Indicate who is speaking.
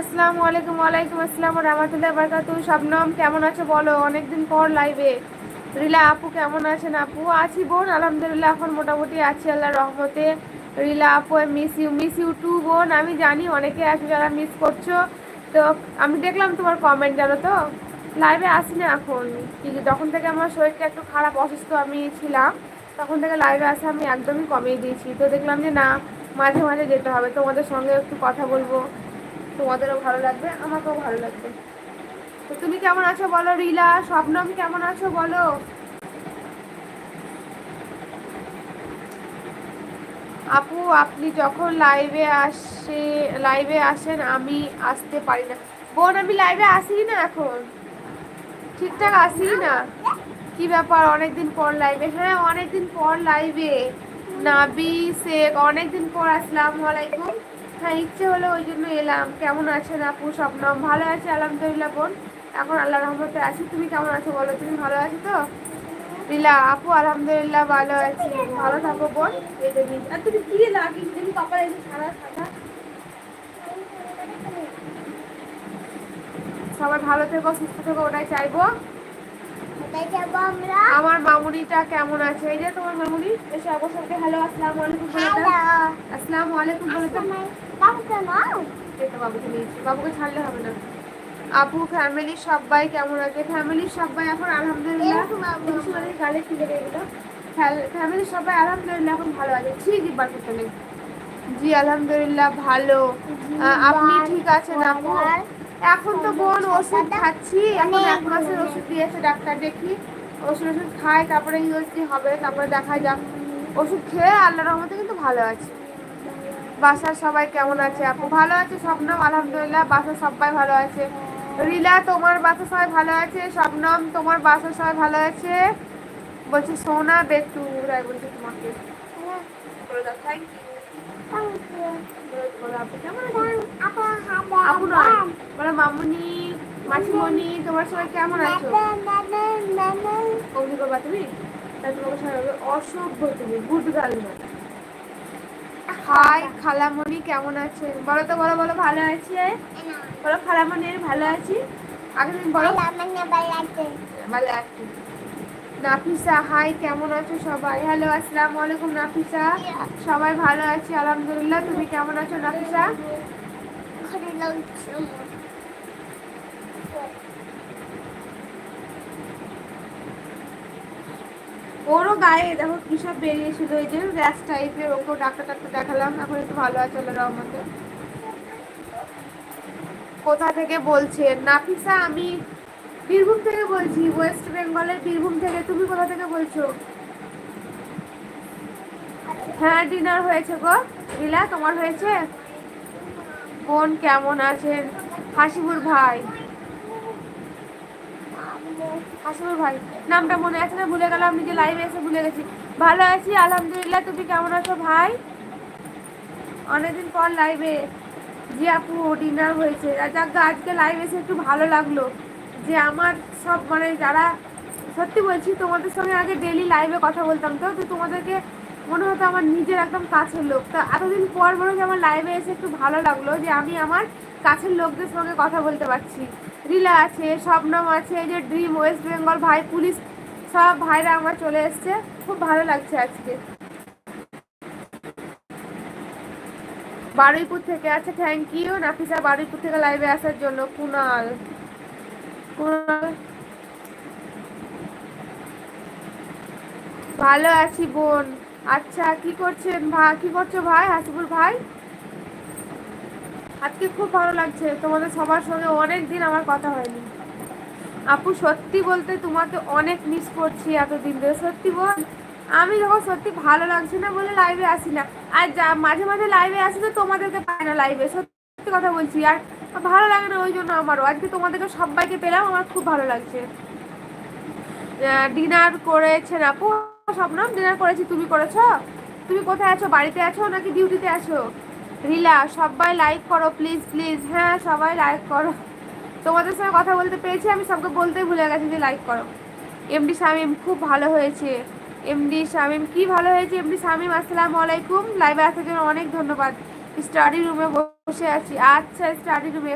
Speaker 1: আসসালামু আলাইকুম, ওয়ালাইকুম আসসালাম রহমতুল্লাহ বারকাতু শবনম কেমন আছো বলো? অনেকদিন পর লাইভে রিলা আপু, কেমন আছেন আপু? আছি বোন, আলহামদুলিল্লাহ, এখন মোটামুটি আছি আল্লাহ রহমতে। রিলা আপু miss you miss you too বোন। আমি জানি অনেকে আছে যারা মিস করছ। তো আমি দেখলাম তোমার কমেন্ট জানো তো? লাইভে আসি না এখন। যখন থেকে আমার শরীরটা একটু খারাপ, অসুস্থ আমি ছিলাম, তখন থেকে লাইভে আসা আমি একদমই কমিয়ে দিয়েছি। তো দেখলাম যে না, মাঝে মাঝে যেতে হবে। তোমাদের সঙ্গে একটু কথা বলব। তোমাদেরও ভালো লাগবে, আমাকেও ভালো লাগবে। তো তুমি কেমন আছো বলো, রিলা? শবনম কেমন আছো বলো? আপু, আপনি যখন লাইভে আসে লাইভে আসেন, আমি আসতে পারি না। বোন, আমি লাইভে আসি না এখন। ঠিকঠাক আসি না। কি ব্যাপার? অনেকদিন পর লাইভে হ্যাঁ অনেকদিন পর লাইভে নাবি শেখ অনেকদিন পর আসসালামু আলাইকুম। হ্যাঁ ইচ্ছে হলো ওই জন্য এলাম। কেমন আছেন আপু? স্বপ্নম ভালো আছে? আলহামদুলিল্লাহ বোন। এখন আল্লাহ রহমতে আছি। তুমি কেমন আছো বলো? তুমি ভালো আছো তো? লীলা আপু আলহামদুলিল্লাহ ভালো আছি। ভালো থাকো বোন। আর তুমি কি লাগিস তুমি এসে সবাই ভালো থেকো সুস্থ থেকো ওটাই চাইব।
Speaker 2: আমরা।
Speaker 1: মামুনিটা কেমন আছে? এই যে তোমার মামুনি এসে অবসরকে হ্যালো আসসালামু আলাইকুম বলে আসসালামু আলাইকুম বলে
Speaker 2: বাবুকে
Speaker 1: ছাড়লে হবে না। আপু ফ্যামিলি সবাই কেমন আছে? ফ্যামিলির সবাই এখন আলহামদুলিল্লাহ। গালে ফিরে ফ্যামিলির সবাই আলহামদুলিল্লাহ এখন ভালো আছে। ঠিক জি আলহামদুলিল্লাহ ভালো। আপনি ঠিক আছেন আপু? এখন তো বোন ওষুধ খাচ্ছি এখন এক মাসের ওষুধ দিয়েছে ডাক্তার দেখি। ওষুধ ওষুধ খাই তারপরে ইউএসডি হবে তারপরে দেখা যাক। ওষুধ খেয়ে আল্লাহ রহমতে কিন্তু ভালো আছে। বাসার সবাই কেমন আছে? আপু ভালো আছে? স্বপ্নম আলহামদুলিল্লাহ বাসার সবাই ভালো আছে। রিলা তোমার বাসার সবাই ভালো আছে? স্বপ্নম তোমার বাসার সবাই ভালো আছে? বলছি সোনা বেতু রায় বলছি তোমাকে। থ্যাংক ইউ আপু আছে নয়। বলো মামুনি মাসিমণি তোমার সবাই কেমন আছো? অগ্নি করবা তুমি? তাই তোমাকে সবাই অসভ্য তুমি গুড গার্ল হাই খালামণি কেমন আছেন? বলো তো বলো বলো ভালো আছে? বলো খালামণি ভালো আছি? আগে তুমি বলো। ভালো আছি। নাফিসা হাই কেমন আছো সবাই? হ্যালো আসসালামু আলাইকুম, নাফিসা। সবাই ভালো আছি? আলহামদুলিল্লাহ, তুমি কেমন আছো, নাফিসা? ওরও গায়ে দেখো কি সব বেরিয়েছিল, এই যে গ্যাস টাইপের ওকে ডাক্তার ডাক্তার দেখালাম, এখন একটু ভালো আছে আল্লাহ রহমতে। কোথা থেকে বলছেন? নাফিসা, আমি বীরভূম থেকে বলছি ওয়েস্ট বেঙ্গলের বীরভূম থেকে। তুমি কোথা থেকে বলছো? হ্যাঁ ডিনার হয়েছে গো। রিলা তোমার হয়েছে? বোন কেমন আছেন? হাসিবুর ভাই। হাসিবুর ভাই, নামটা মনে আছে না? ভুলে গেলাম নিজে লাইভে এসে ভুলে গেছি। ভালো আছি, আলহামদুলিল্লাহ। তুমি কেমন আছো ভাই? অনেকদিন পর লাইভে জি আপু ডিনার হয়েছে। যাক আজকে লাইভ এসে একটু ভালো লাগল। যে আমার সব মানে যারা, সত্যি বলছি তোমাদের সঙ্গে আগে ডেলি লাইভে কথা বলতাম তো তো তোমাদেরকে মনে হতো আমার নিজের একদম কাছের লোক। তা এতদিন পর মনে হচ্ছে আমার লাইভে এসে একটু ভালো লাগল যে আমি আমার কাছের লোকদের সঙ্গে কথা বলতে পারছি। রিলা আছে শবনম আছে যে ড্রিম ওয়েস্ট বেঙ্গল ভাই পুলিশ, সব ভাইরা আমার চলে এসছে। খুব ভালো লাগছে আজকে। বারুইপুর থেকে আছে থ্যাংক ইউ নাফিসা বারুইপুর থেকে লাইভে আসার জন্য, কুনাল। ভালো আছি বোন। আচ্ছা কি করছেন কি করছ ভাই, হাসিবুল ভাই? আজকে খুব ভালো লাগছে, তোমাদের সবার সঙ্গে অনেক দিন আমার কথা হয়নি। আপু, সত্যি বলতে তোমাকে অনেক মিস করছি এতদিন ধরে। সত্যি বল, আমি যখন সত্যি ভালো লাগছে না বলে লাইভে আসি না, আর যা, মাঝে মাঝে লাইভে আসি তো তোমাদেরকে পাই না লাইভে সত্যি কথা বলছি, আর ভালো লাগে না ওই জন্য আমারও। আজকে তোমাদেরকে সবাইকে পেলাম, আমার খুব ভালো লাগছে। ডিনার করেছেন আপু স্বপ্নম ডিনার করেছি, তুমি করেছ? তুমি কোথায় আছো, বাড়িতে আছো নাকি ডিউটিতে আছো? রিলা, সবাই লাইক করো প্লিজ প্লিজ হ্যাঁ সবাই লাইক করো। তোমাদের সঙ্গে কথা বলতে পেরেছি, আমি সবকে বলতেই ভুলে গেছি যে লাইক করো। এমডি শামিম খুব ভালো হয়েছে। এমডি শামিম, কি ভালো হয়েছে? এমডি শামিম, আসসালামু আলাইকুম। লাইভে আসার জন্য অনেক ধন্যবাদ। স্টাডি রুমে বসে আছি। আচ্ছা স্টাডি রুমে